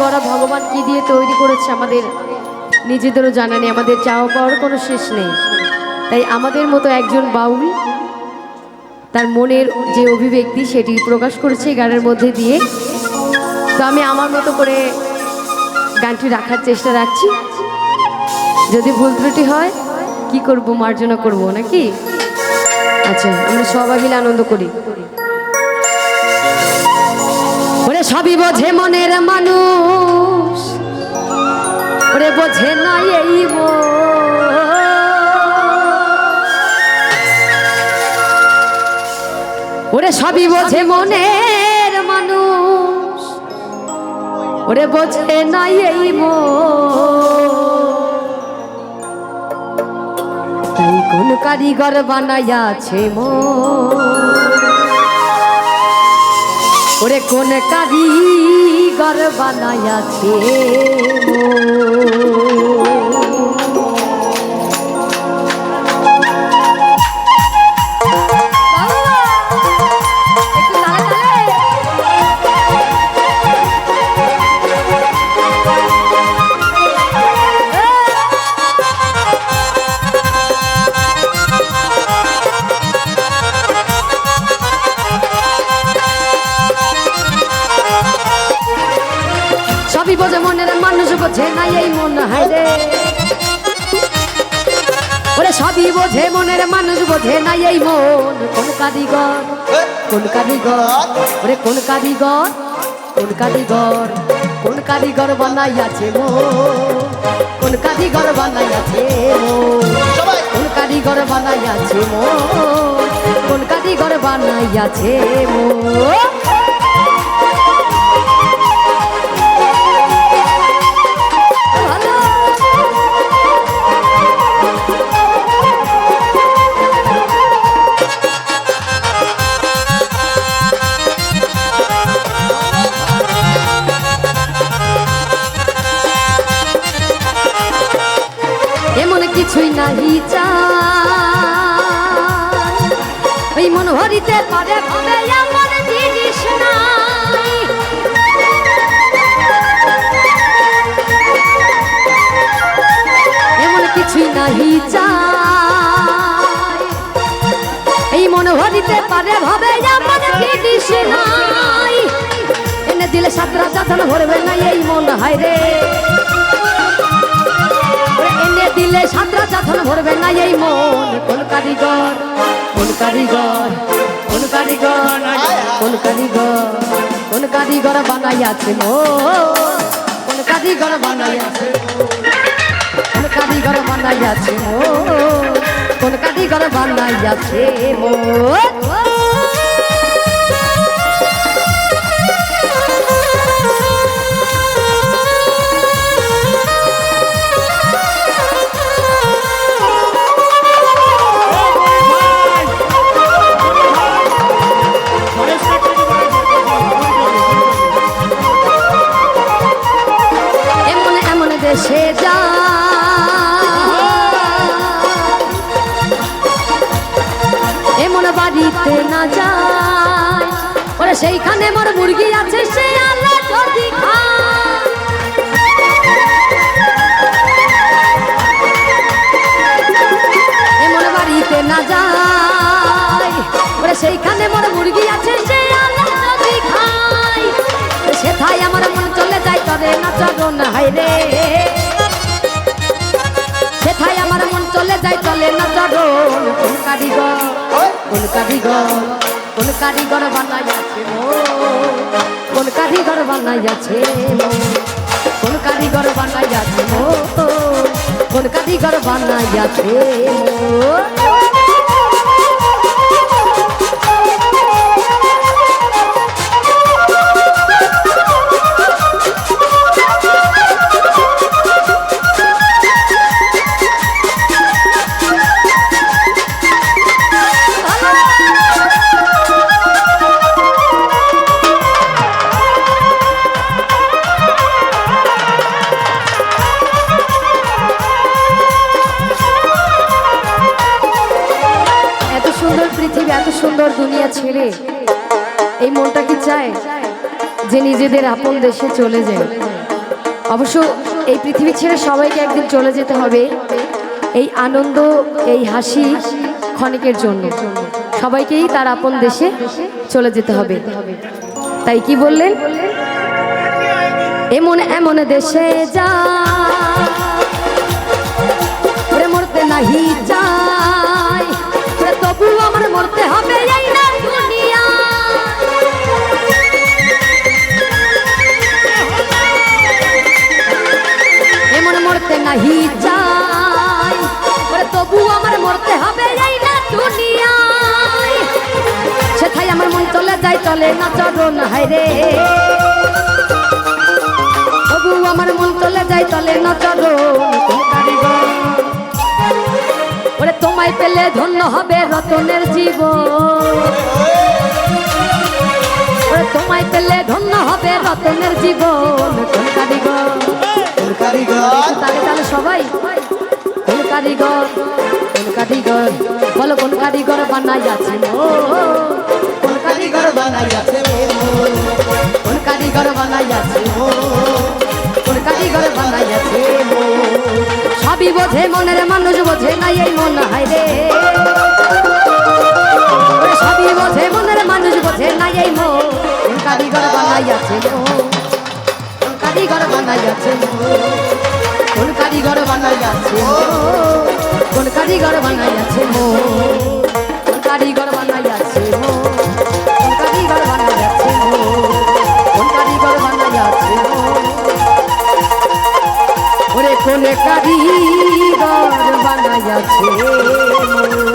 গড়া ভগবান কি দিয়ে তৈরি করেছে আমাদের নিজেদেরও জানা নেই, আমাদের চাওয়া পাওয়ার কোনো শেষ নেই। তাই আমাদের মতো একজন বাউল, তার মনের যে অভিব্যক্তি সেটি প্রকাশ করেছে গানের মধ্যে দিয়ে। তো আমি আমার মতো করে গানটি রাখার চেষ্টা রাখছি। যদি ভুল ত্রুটি হয়, কি করব, মার্জনা করব নাকি? আচ্ছা আমরা সবাই মিলে আনন্দ করি। সবই বোঝে মনের মানুষ। ওরে বোঝে না এই। ওরে সবই বোঝে মনের মানুষ ওরে বোঝে না এই। তাই কোন কারিগর বানাইয়াছে মন ওরে কোন কারিগর বানাইয়াছে Oh. সবই বোঝে মনের মানুষ বোঝে না এই মন। কোন কারিগর কোন কারিগর? ওরে কোন কারিগর কোন কারিগর কোন কারিগর বানাইয়াছে মো কোন কারিগর বানাইয়াছে মো সবাই। কোন কারিগর বানাইয়াছে মো কোন কারিগর বানাইয়াছে মো নাহি চাই। ওই মন হরিতে পারে ভাবে এমন জিনিস নাই এমন কিছুই নাহি চাই। এই মন হরিতে পারে ভাবে এমন জিনিস নাই এনে দিলে সাতরা চাতন ভরবে না এই মন হায় ওরে এনে দিলে সাতরা চাথন ভরবে না এই মন। কোন কারিগর কোন কারিগর কোন কারিগর? কোন কারিগর কোন কারিগর বানাইয়াছে মো কোন কারিগর বানাইয়াছে কোন কারিগর বানাইয়াছে মো কোন কারিগর বানাইয়াছে সেইখানে মোর মুরগি আছে সে আল্লাহ যদি খায়। এমন বাড়িতে না যায় ওরে সেইখানে মোর মুরগি আছে সে আল্লাহ যদি খায়। সেথায় আমার মন চলে যায় তরে না চরণ হাইরে সেথায় আমার মন চলে যায় চলে না চরণ। কোন কারিগর কোন কারিগর কোন কারিগর বানাইয়াছে কোন কারিগর বানাইয়াছে কোন কারিগর বানাইয়াছে কোন কারিগর বানাইয়াছে এত সুন্দর দুনিয়া ছেড়ে এই মনটা কি চায় যে নিজেদের আপন দেশে চলে যায়? অবশ্য এই পৃথিবী ছেড়ে সবাইকে একদিন চলে যেতে হবে এই আনন্দ, এই হাসি ক্ষণিকের জন্য। সবাইকেই তার আপন দেশে চলে যেতে হবে। তাই কি বললেন? এমন এমন দেশে যা ওরে মরতে নাহি। চলে না চরণ হায়রে তবু আমার মন চলে যায় চলে না চরণ ওরে তোমায় পেলে ধন্য হবে রতনের ওরে তোমায় পেলে ধন্য হবে রতনের জীবন কোন কারিগর? কোন কারিগর? তাহলে তাহলে সবাই কোন কারিগর? কোন কারিগর? বলো কোন কারিগর ও কোন কারিগর কারিগর বানাইয়াছে কোন কারিগর বানাইয়াছে কোন কারিগর বানাইয়াছে সবই বোঝে, মনের মানুষ বোঝে নাই এই মন, হায় রে। সবই বোঝে, মনের মানুষ বোঝে নাই এই মন। কোন কারিগর বানাইয়াছে কোন কারিগর বানাইয়াছে কোন কারিগর বানাইয়াছে কোন কারিগর বানাইয়াছে ও। ওরে কোনে কারি বানাইয়াছে? মন